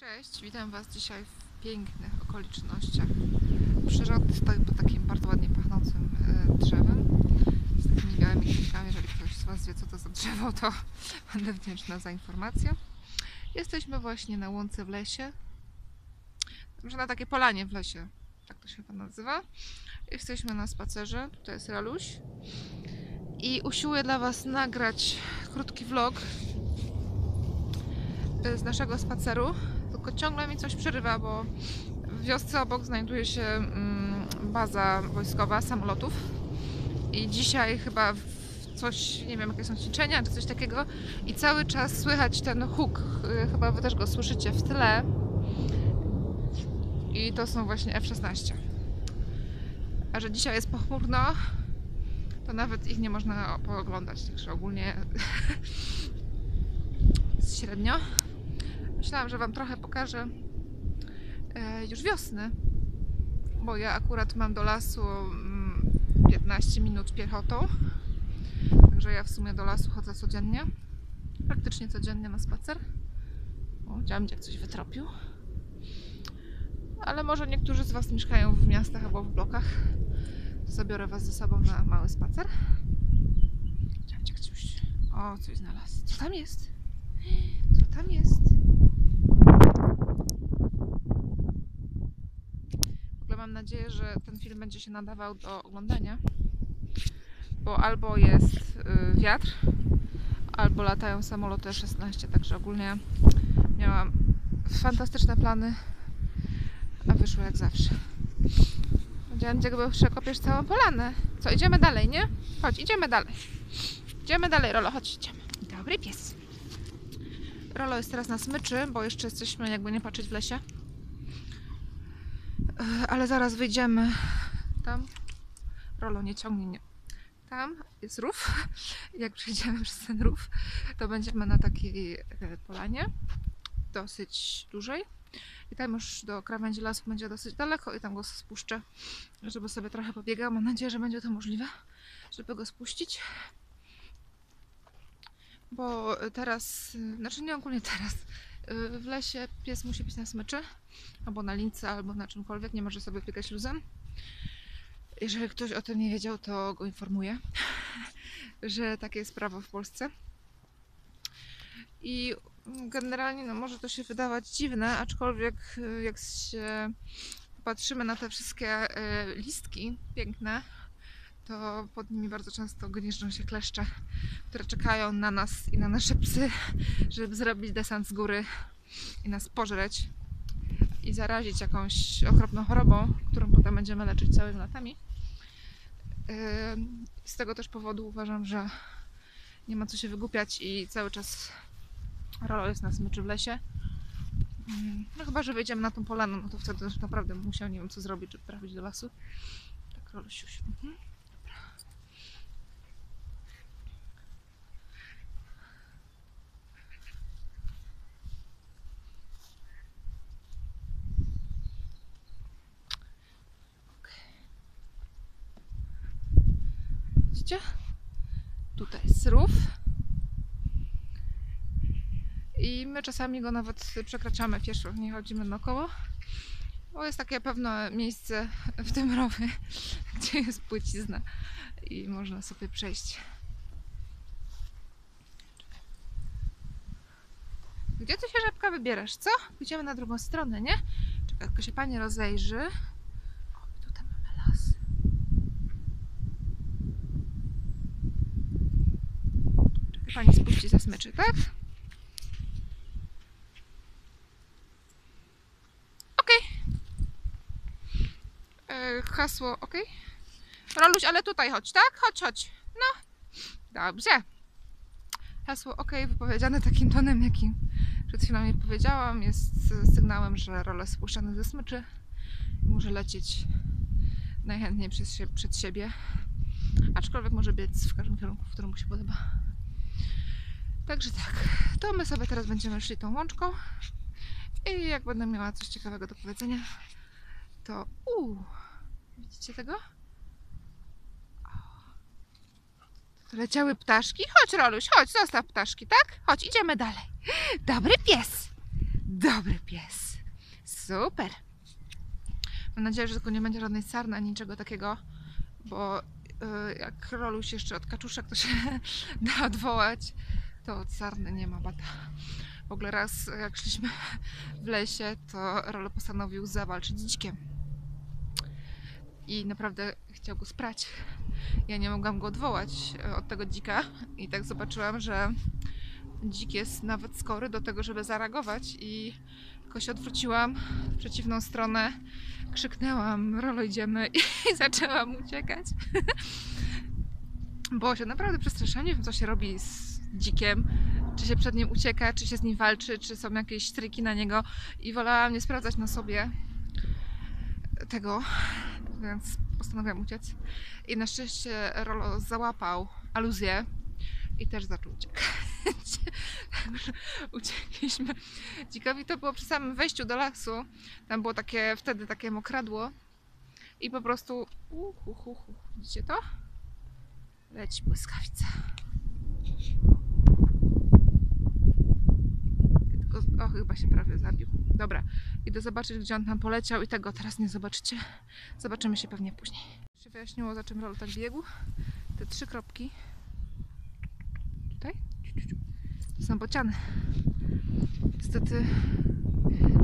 Cześć, witam Was dzisiaj w pięknych okolicznościach. Przyrody pod takim bardzo ładnie pachnącym e, drzewem z takimi białymi kwiatkami. Jeżeli ktoś z Was wie, co to za drzewo, to będę wdzięczna za informację. Jesteśmy właśnie na łące w lesie. Może na takiej polanie w lesie, tak to się chyba nazywa. Jesteśmy na spacerze, tutaj jest Raluś. I usiłuję dla Was nagrać krótki vlog e, z naszego spaceru tylko ciągle mi coś przerywa, bo w wiosce obok znajduje się mm, baza wojskowa samolotów i dzisiaj chyba coś, nie wiem jakie są ćwiczenia czy coś takiego i cały czas słychać ten huk, y, chyba wy też go słyszycie w tle i to są właśnie F-16. A że dzisiaj jest pochmurno, to nawet ich nie można pooglądać, także ogólnie średnio. Myślałam, że Wam trochę pokażę e, już wiosny, bo ja akurat mam do lasu mm, 15 minut piechotą. Także ja w sumie do lasu chodzę codziennie. Praktycznie codziennie na spacer. O, widziałam, coś wytropił. Ale może niektórzy z Was mieszkają w miastach albo w blokach. To zabiorę Was ze sobą na mały spacer. Widziałam, jak coś... O, coś znalazł. Co tam jest? Co tam jest? W ogóle mam nadzieję, że ten film będzie się nadawał do oglądania, bo albo jest y, wiatr, albo latają samoloty F-16, także ogólnie miałam fantastyczne plany, a wyszło jak zawsze. Powiedziałam, jakby przekopiesz całą polanę. Co, idziemy dalej, nie? Chodź, idziemy dalej. Idziemy dalej, Rolo, chodź, idziemy. Dobry pies. Rolo jest teraz na smyczy, bo jeszcze jesteśmy jakby nie patrzeć w lesie. E, Ale zaraz wyjdziemy tam. Rolo, nie ciągnij mnie. Tam jest rów. Jak przejdziemy przez ten rów, to będziemy na takiej e, polanie. Dosyć dużej. I tam już do krawędzi lasu będzie dosyć daleko i tam go spuszczę, żeby sobie trochę pobiegał. Mam nadzieję, że będzie to możliwe, żeby go spuścić bo teraz, znaczy nie ogólnie teraz, w lesie pies musi być na smyczy, albo na lince, albo na czymkolwiek, nie może sobie biegać luzem. Jeżeli ktoś o tym nie wiedział, to go informuję, że takie jest prawo w Polsce. I generalnie no, może to się wydawać dziwne, aczkolwiek y, jak się patrzymy na te wszystkie y, listki piękne, to pod nimi bardzo często gnieżdżą się kleszcze, które czekają na nas i na nasze psy, żeby zrobić desant z góry i nas pożreć i zarazić jakąś okropną chorobą, którą potem będziemy leczyć całymi latami. Z tego też powodu uważam, że nie ma co się wygłupiać i cały czas Rolo jest na smyczy w lesie. No chyba, że wyjdziemy na tą polanę, no to wtedy naprawdę musiał, nie wiem co zrobić, żeby trafić do lasu. Tak, Rolosiuś. Mhm. Widzicie? Tutaj jest rów. I my czasami go nawet przekraczamy pieszo, nie chodzimy naokoło. Bo jest takie pewne miejsce w tym rowie, gdzie jest płycizna i można sobie przejść. Gdzie ty się żabka wybierasz, co? Idziemy na drugą stronę, nie? Czekaj, tylko się pani rozejrzy. O, i tutaj mamy las. Czekaj, pani spuści ze smyczy, tak? Okej. E, Hasło, okej. Roluś, ale tutaj chodź, tak? Chodź, chodź. No. Dobrze. Hasło OK wypowiedziane takim tonem, jakim przed chwilą je powiedziałam, jest sygnałem, że Rolo jest spuszczany ze smyczy i może lecieć najchętniej przez przed siebie. Aczkolwiek może biec w każdym kierunku, w którym mu się podoba. Także tak, to my sobie teraz będziemy szli tą łączką i jak będę miała coś ciekawego do powiedzenia, to uuu, widzicie tego? Leciały ptaszki. Chodź, Roluś, chodź, zostaw ptaszki, tak? Chodź, idziemy dalej. Dobry pies. Dobry pies. Super. Mam nadzieję, że tylko nie będzie żadnej sarny ani niczego takiego, bo y, jak Roluś jeszcze od kaczuszek to się da odwołać, to od sarny nie ma bata. W ogóle raz jak szliśmy w lesie, to Rolo postanowił zawalczyć z dzikiem. I naprawdę chciał go sprać. Ja nie mogłam go odwołać e, od tego dzika i tak zobaczyłam, że dzik jest nawet skory do tego, żeby zareagować i tylko się odwróciłam w przeciwną stronę, krzyknęłam, Rolo idziemy i zaczęłam uciekać. Było się naprawdę przestraszenie, nie wiem co się robi z dzikiem, czy się przed nim ucieka, czy się z nim walczy, czy są jakieś triki na niego i wolałam nie sprawdzać na sobie tego, więc postanowiłam uciec. I na szczęście Rolo załapał aluzję i też zaczął uciekać. Uciekliśmy. Dzikowi to było przy samym wejściu do lasu. Tam było takie, wtedy takie mokradło. I po prostu. Uh, uh, uh, uh. Widzicie to? Leci błyskawica. O, chyba się prawie zabił. Dobra, idę zobaczyć, gdzie on tam poleciał i tego teraz nie zobaczycie. Zobaczymy się pewnie później. Się wyjaśniło, za czym Rol tak biegł. Te trzy kropki. Tutaj? To są bociany. Niestety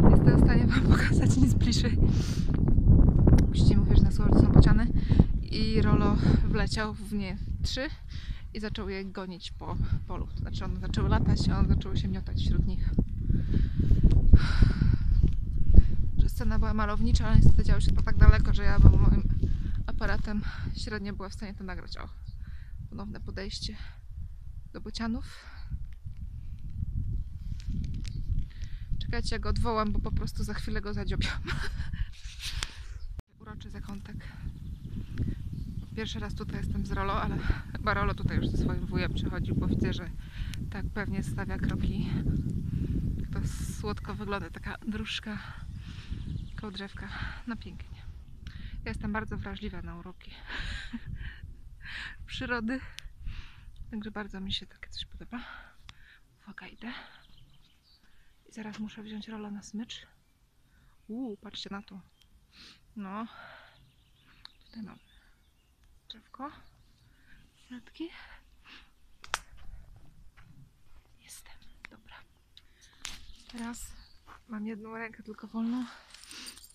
nie jestem w stanie Wam pokazać nic bliżej. Musicie mówić na słowo, że są bociany. I Rolo wleciał w nie trzy i zaczął je gonić po polu. Znaczy one zaczęły latać, a on zaczął się miotać wśród nich. Że scena była malownicza, ale niestety działo się to tak daleko, że ja bym moim aparatem średnio była w stanie to nagrać. O, ponowne podejście do bocianów. Czekajcie, ja go odwołam, bo po prostu za chwilę go zadziobiam. Uroczy zakątek. Pierwszy raz tutaj jestem z Rolo, ale chyba Rolo tutaj już ze swoim wujem przychodził, bo widzę, że tak pewnie stawia kroki. To słodko wygląda, taka dróżka koło drzewka. No pięknie. Ja jestem bardzo wrażliwa na uroki przyrody. Także bardzo mi się takie coś podoba. Uwaga, idę. I zaraz muszę wziąć rolę na smycz. Uuu, patrzcie na to. No. Tutaj mam drzewko. Kwiatki. Jestem. Dobra. Teraz mam jedną rękę tylko wolną,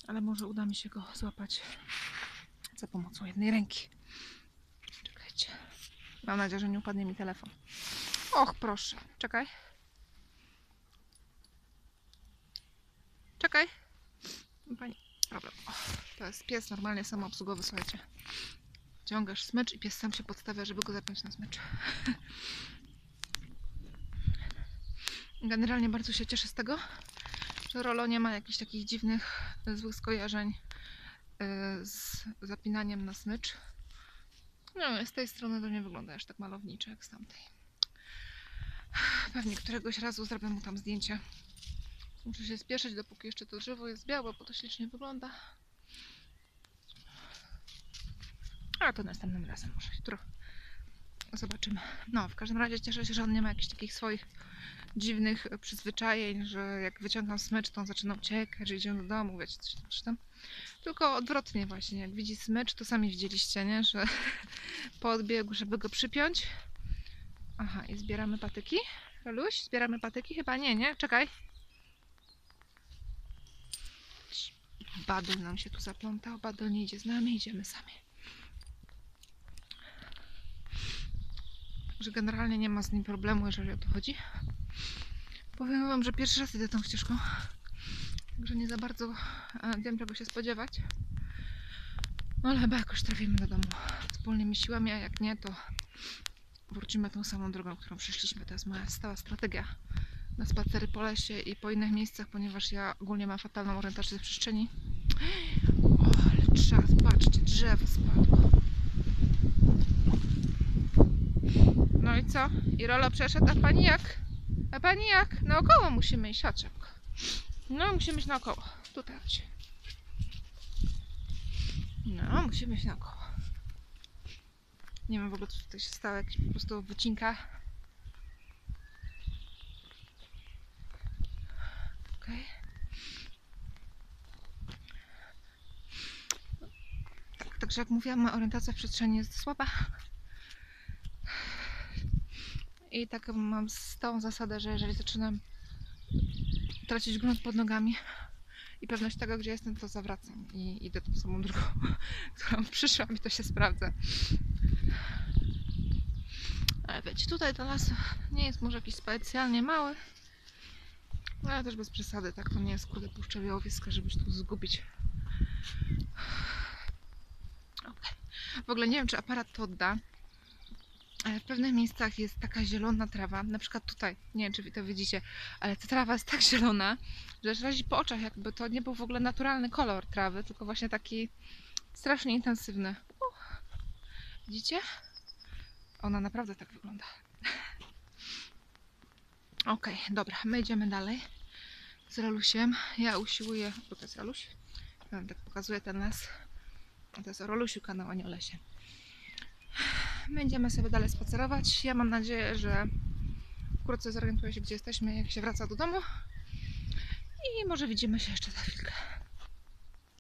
ale może uda mi się go złapać za pomocą jednej ręki. Czekajcie. Mam nadzieję, że nie upadnie mi telefon. Och, proszę. Czekaj. Czekaj. Pani. Problem. To jest pies normalnie samoobsługowy, słuchajcie. Ciągasz smycz i pies sam się podstawia, żeby go zapiąć na smycz. Generalnie bardzo się cieszę z tego, że Rolo nie ma jakichś takich dziwnych, złych skojarzeń y, z zapinaniem na smycz. No, z tej strony to nie wygląda aż tak malowniczo jak z tamtej. Pewnie któregoś razu zrobię mu tam zdjęcie. Muszę się spieszyć, dopóki jeszcze to drzewo jest białe, bo to ślicznie wygląda. A to następnym razem może jutro zobaczymy. No, w każdym razie cieszę się, że on nie ma jakichś takich swoich dziwnych przyzwyczajeń, że jak wyciągam smycz, to on zaczyna uciekać, że idziemy do domu, wiecie, coś coś tam. Tylko odwrotnie właśnie, jak widzi smycz, to sami widzieliście, nie? Że podbiegł, żeby go przypiąć. Aha, i zbieramy patyki. Roluś, zbieramy patyki? Chyba nie, nie? Czekaj. Badyl nam się tu zaplątał. Badyl nie idzie z nami, idziemy sami. Że generalnie nie ma z nim problemu, jeżeli o to chodzi. Powiem wam, że pierwszy raz idę tą ścieżką. Także nie za bardzo e, wiem, czego się spodziewać. No ale chyba jakoś trafimy do domu wspólnymi siłami, a jak nie, to wrócimy tą samą drogą, którą przyszliśmy. To jest moja stała strategia na spacery po lesie i po innych miejscach, ponieważ ja ogólnie mam fatalną orientację w przestrzeni. O, ale trzeba, patrzcie, drzewo spadło. No i co? I Rolo przeszedł, a pani jak? A pani jak? Naokoło musimy iść, chodź. No, musimy iść naokoło. Tutaj chodź. No, musimy iść naokoło. Nie wiem w ogóle, co tutaj się stało, jakiś po prostu wycinka. Okej. Tak, także jak mówiłam, moja orientacja w przestrzeni jest słaba. I tak mam stałą zasadę, że jeżeli zaczynam tracić grunt pod nogami i pewność tego, gdzie jestem, to zawracam i idę tą samą drogą, którą przyszłam i to się sprawdza. Ale wiecie, tutaj ten las nie jest może jakiś specjalnie mały, no ale też bez przesady, tak? To nie jest kurde puszcza białowieska, żeby się tu zgubić. Okej. W ogóle nie wiem, czy aparat to odda, w pewnych miejscach jest taka zielona trawa, na przykład tutaj, nie wiem, czy to widzicie, ale ta trawa jest tak zielona, że razi po oczach, jakby to nie był w ogóle naturalny kolor trawy, tylko właśnie taki strasznie intensywny. Widzicie? Ona naprawdę tak wygląda. Okej, dobra, my idziemy dalej z Rolusiem. Ja usiłuję, bo to jest Roluś, tak pokazuję ten las. To jest Rolusiu kanał, a nie o lesie. Będziemy sobie dalej spacerować. Ja mam nadzieję, że wkrótce zorientuję się, gdzie jesteśmy, jak się wraca do domu. I może widzimy się jeszcze za chwilkę.